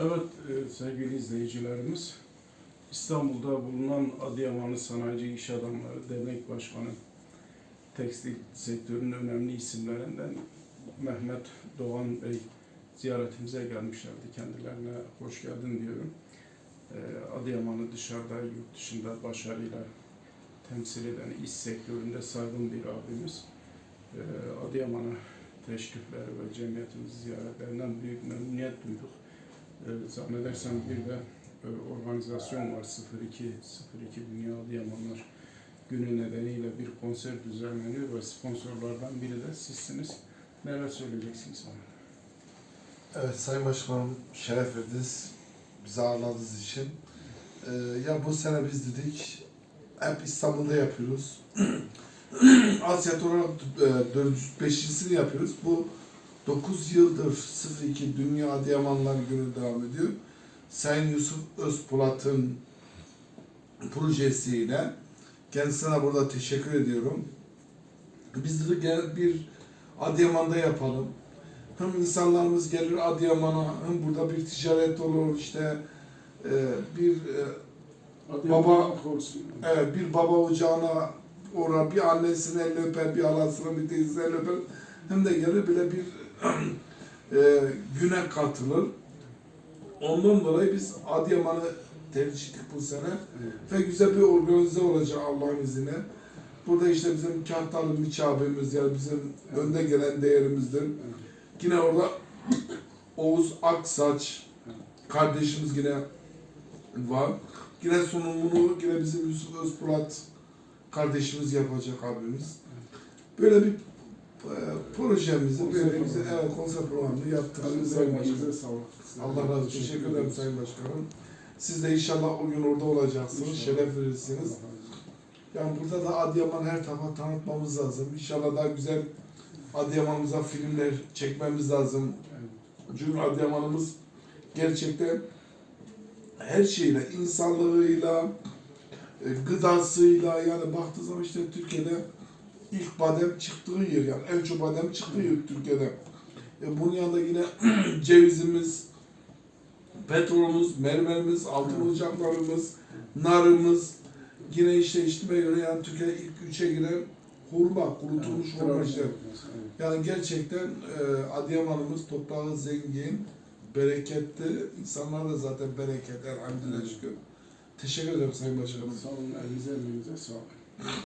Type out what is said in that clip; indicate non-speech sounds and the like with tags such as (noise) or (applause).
Evet e, sevgili izleyicilerimiz, İstanbul'da bulunan Adıyamanlı Sanayici İş Adamları Dernek Başkanı, tekstil sektörünün önemli isimlerinden Mehmet Doğan Bey ziyaretimize gelmişlerdi. Kendilerine hoş geldin diyorum. E, Adıyaman'ı dışarıda, yurt dışında başarıyla temsil eden iş sektöründe saygın bir abimiz. E, Adıyaman'a teşrifleri ve cemiyetimiz ziyaretlerinden büyük memnuniyet duyduk. Ee, zannedersem bir de e, organizasyon var 02 02 Dünya Adıyamanlar günü nedeniyle bir konser düzenleniyor ve sponsorlardan biri de sizsiniz. Neler söyleyeceksiniz bana? Evet Sayın Başkanım şeref verdiniz. Bizi ağırladığınız için. Ee, ya bu sene biz dedik hep İstanbul'da yapıyoruz. (clears throat) Asya olarak e, 5.sini yapıyoruz. Bu 9 yıldır 02 Dünya Adıyamanlar Günü devam ediyor. Sayın Yusuf Özpolat'ın projesiyle kendisine burada teşekkür ediyorum. Biz de gel bir Adıyaman'da yapalım. Hem insanlarımız gelir Adıyaman'a hem burada bir ticaret olur işte e, bir e, Baba-. Evet, bir baba ocağına uğrar, bir annesinin elini öper, bir halasının, bir teyzesinin elini öper. Hem de gelir bile bir (clears throat) e, güne katılır. Ondan dolayı biz Adıyaman'ı tercih ettik bu sene. Ve güzel bir organize olacak Allah'ın izniyle. Burada işte bizim Kahtalı Miç abimiz yani bizim önde gelen değerimizdir. Yine orada Oğuz Aksaç kardeşimiz yine var. Yine sunumunu yine bizim Yusuf Özpolat kardeşimiz yapacak abimiz. Böyle bir e, projemizi böyle bize evet, konser programını yaptık. Sayın Başkanım. sağlık. Allah razı olsun. Teşekkür ederim Sayın Başkanım. Siz de inşallah o gün orada olacaksınız. İnşallah. Şeref verirsiniz. Yani burada da Adıyaman her tarafa tanıtmamız lazım. İnşallah daha güzel Adıyaman'ımıza filmler çekmemiz lazım. Çünkü Adıyaman'ımız gerçekten her şeyle, insanlığıyla, e, gıdasıyla yani baktığı zaman işte Türkiye'de ilk badem çıktığı yer yani en çok badem çıktığı yer Türkiye'de. E bunun yanında yine (clears throat) cevizimiz, petrolümüz, mermerimiz, altın ocaklarımız, narımız, yine işte içtiğime göre yani Türkiye ilk üçe giren hurma, kurutulmuş hurma işte. Yani gerçekten e, Adıyaman'ımız toprağı zengin, bereketli. İnsanlar da zaten bereketli elhamdülillah şükür. Teşekkür ederim Sayın Başkanım. Sağ olun, elinize elinize sağlık.